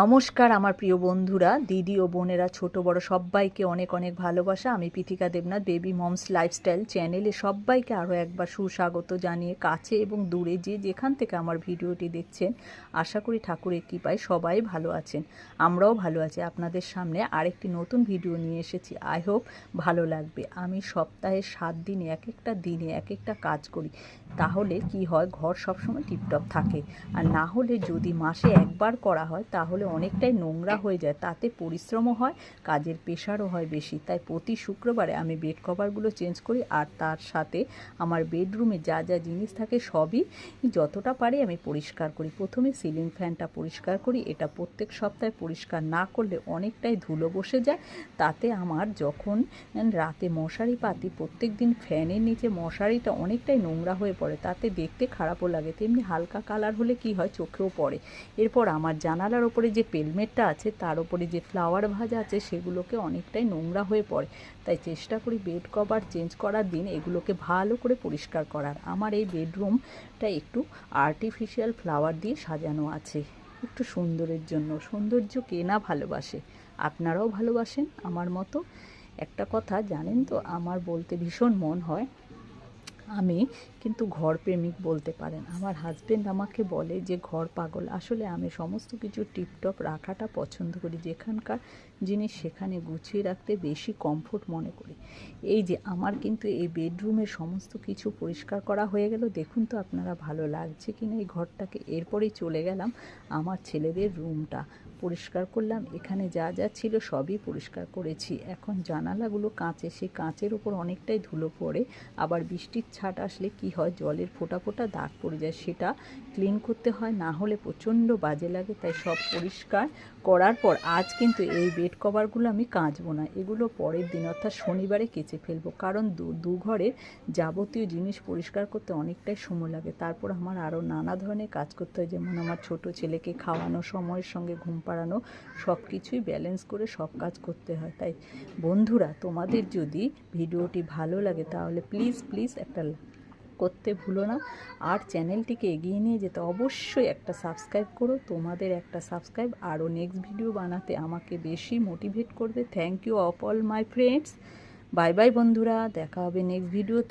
নমস্কার আমার প্রিয় বন্ধুরা, দিদি ও বোনেরা, ছোট বড় সবাইকে অনেক অনেক ভালোবাসা। আমি Prithika Debnath, baby moms lifestyle চ্যানেলে সবাইকে আরও একবার সুস্বাগত জানিয়ে কাছে এবং দূরে যে যেখান থেকে আমার ভিডিওটি দেখছেন, আশা করি ঠাকুরের কৃপায় সবাই ভালো আছেন। আমরাও ভালো আছি। আপনাদের সামনে আরেকটি নতুন ভিডিও নিয়ে এসেছি। আই হোপ ভালো লাগবে। আমি সপ্তাহে সাত দিনে, এক একটা দিনে এক একটা কাজ করি। তাহলে কি হয়? ঘর সবসময় টিপটপ থাকে। আর না হলে যদি মাসে একবার করা হয়, তাহলে অনেকটাই নোংরা হয়ে যায়, তাতে পরিশ্রমও হয়, কাজের প্রেশারও হয় বেশি। তাই প্রতি শুক্রবারে আমি বেড কভারগুলো চেঞ্জ করি আর তার সাথে আমার বেডরুমে যা যা জিনিস থাকে সবই যতটা পারি আমি পরিষ্কার করি। প্রথমে সিলিং ফ্যানটা পরিষ্কার করি, এটা প্রত্যেক সপ্তাহে পরিষ্কার না করলে অনেকটাই ধুলো বসে যায়। তাতে আমার যখন রাতে মশারি পাতি, প্রত্যেক দিন ফ্যানের নিচে মশারিটা অনেকটাই নোংরা হয়ে পড়ে, তাতে দেখতে খারাপও লাগে। তেমনি হালকা কালার হলে কি হয়? চোখেও পড়ে। এরপর আমার জানালার ওপরে যে পেলমেটটা আছে, তার উপরে যে ফ্লাওয়ার ভাজা আছে, সেগুলোকে অনেকটাই নোংরা হয়ে পড়ে। তাই চেষ্টা করি বেড কভার চেঞ্জ করার দিন এগুলোকে ভালো করে পরিষ্কার করার। আমার এই বেডরুমটা একটু আর্টিফিশিয়াল ফ্লাওয়ার দিয়ে সাজানো আছে। একটু সুন্দরের জন্য। সৌন্দর্য কে না ভালোবাসে? আপনারাও ভালোবাসেন আমার মতো? একটা কথা জানেন তো, আমার বলতে ভীষণ মন হয়। আমি কিন্তু ঘর প্রেমিক বলতে পারেন। আমার হাজব্যান্ড আমাকে বলে যে, ঘর পাগল। আসলে আমি সমস্ত কিছু টিপটপ রাখাটা পছন্দ করি। যেখানকার জিনিস সেখানে গুছিয়ে রাখতে বেশি কমফোর্ট মনে করি। এই যে, আমার কিন্তু এই বেডরুমের সমস্ত কিছু পরিষ্কার করা হয়ে গেল। দেখুন তো আপনারা ভালো লাগছে কি না এই ঘরটাকে। এরপরেই চলে গেলাম আমার ছেলেদের রুমটা পরিষ্কার করলাম। এখানে যা যা ছিল সবই পরিষ্কার করেছি। এখন জানালাগুলো কাঁচে। সেই কাঁচের উপর অনেকটাই ধুলো পড়ে। আবার বৃষ্টির ছাট আসলে কি হয়? জলের ফোঁটা ফোঁটা দাগ পড়ে যায়, সেটা ক্লিন করতে হয়, না হলে প্রচণ্ড বাজে লাগে, তাই সব পরিষ্কার করার পর আজ কিন্তু এই বেড কভারগুলো আমি কাঁচবো না। এগুলো পরের দিন, অর্থাৎ শনিবারে কেচে ফেলব। কারণ দু ঘরের যাবতীয় জিনিস পরিষ্কার করতে অনেকটাই সময় লাগে। তারপর আমার আরও নানা ধরনের কাজ করতে হয়, যেমন আমার ছোট ছেলেকে খাওয়ানো, সময়ের সঙ্গে ঘুম পাড়ানো সব কিছুই ব্যালেন্স করে সব কাজ করতে হয়। তাই বন্ধুরা, তোমাদের যদি ভিডিওটি ভালো লাগে, তাহলে প্লিজ প্লিজ একটা করতে ভুলো না। আর চ্যানেলটিকে এগিয়ে নিয়ে যেতে অবশ্যই একটা সাবস্ক্রাইব করো। তোমাদের একটা সাবস্ক্রাইব। আরও নেক্সট ভিডিও বানাতে আমাকে বেশি মোটিভেট করবে। Thank you of all my friends bye bye বন্ধুরা। দেখা হবে নেক্সট ভিডিওতে